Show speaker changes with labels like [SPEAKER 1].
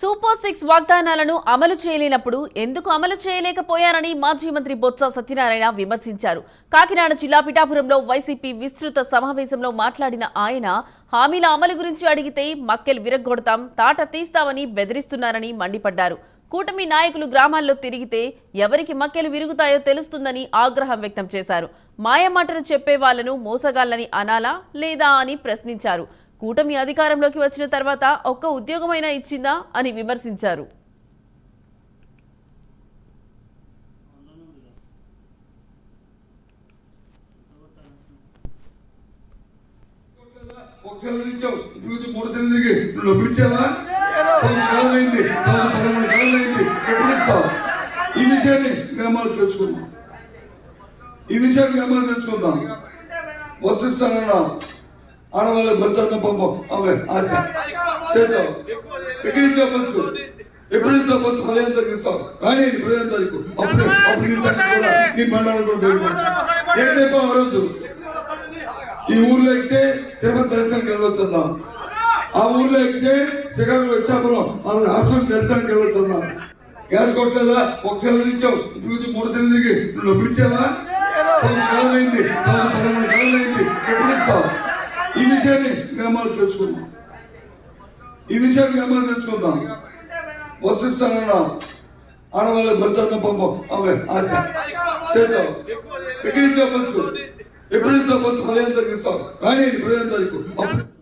[SPEAKER 1] Super six వాగ్దానాలను అమలు చేయలేనప్పుడు ఎందుకు అమలు చేయలేకపోయారని మాజీ మంత్రి బొత్స సత్యనారాయణ విమర్శించారు. కాకినాడ జిల్లా పిఠాపురంలో వైసీపీ విస్తృత సమావేశంలో మాట్లాడిన ఆయన హామీల అమలు గురించి అడిగితే మక్కెలు విరగ్గొడతాం తాట తీస్తామని బెదిరిస్తున్నారని మండిపడ్డారు. కూటమి నాయకులు గ్రామాల్లో తిరిగితే ఎవరికి మక్కెలు విరుగుతాయో తెలుస్తుందని ఆగ్రహం వ్యక్తం చేశారు. మాయమాటలు చెప్పే వాళ్ళను మోసగాళ్ళని అనాలా లేదా అని ప్రశ్నించారు. కూటమి అధికారంలోకి వచ్చిన తర్వాత ఒక్క ఉద్యోగమైనా ఇచ్చిందా అని విమర్శించారు.
[SPEAKER 2] ఈ విషయాన్ని తెచ్చుకుందాం ఈ విషయాన్ని తెచ్చుకుందాం ఆడవాళ్ళ బస్సు అంతా పంపం. ఆశ. ఎక్కడి బస్సు? ఎప్పుడు బస్సు? పదిహేను తారీఖు రాని పదిహేను తారీఖు. అప్పుడు అప్పుడు నీ కూడా కూడా ఏం ఆ రోజు? ఈ ఊర్లో ఎక్కితే తిరుపతి దర్శనానికి వెళ్ళొచ్చుందాం ఆ ఊర్లో ఎక్కితే శ్రీకాకుళం వచ్చాపురం. హాస్పిటల్ దర్శనానికి వెళ్ళొచ్చుందాం గ్యాస్ కొట్టలేదా? ఒక సిలిండర్ ఇచ్చావు. ఇప్పుడు నుంచి మూడు నువ్వు డబ్బులు ఇచ్చావా? కాలం అయింది. పదకొండు కాలం అయింది. ఎప్పుడు ఇస్తావు? ఈ విషయాన్ని గ్రామాలు తెచ్చుకుందాం. ఈ విషయాన్ని గ్రామాలు తెచ్చుకుందాం. వసిస్తానన్నా ఆడవాళ్ళ బస్సు అంతా పంపం. అవే ఆశ. చేస్తావు. ఎక్కడి ఇచ్చావు బస్సు? ఎప్పుడు ఇస్తావు బస్సు? పదిహేను తారీఖు ఇస్తావు. రాని పదిహేను తారీఖు.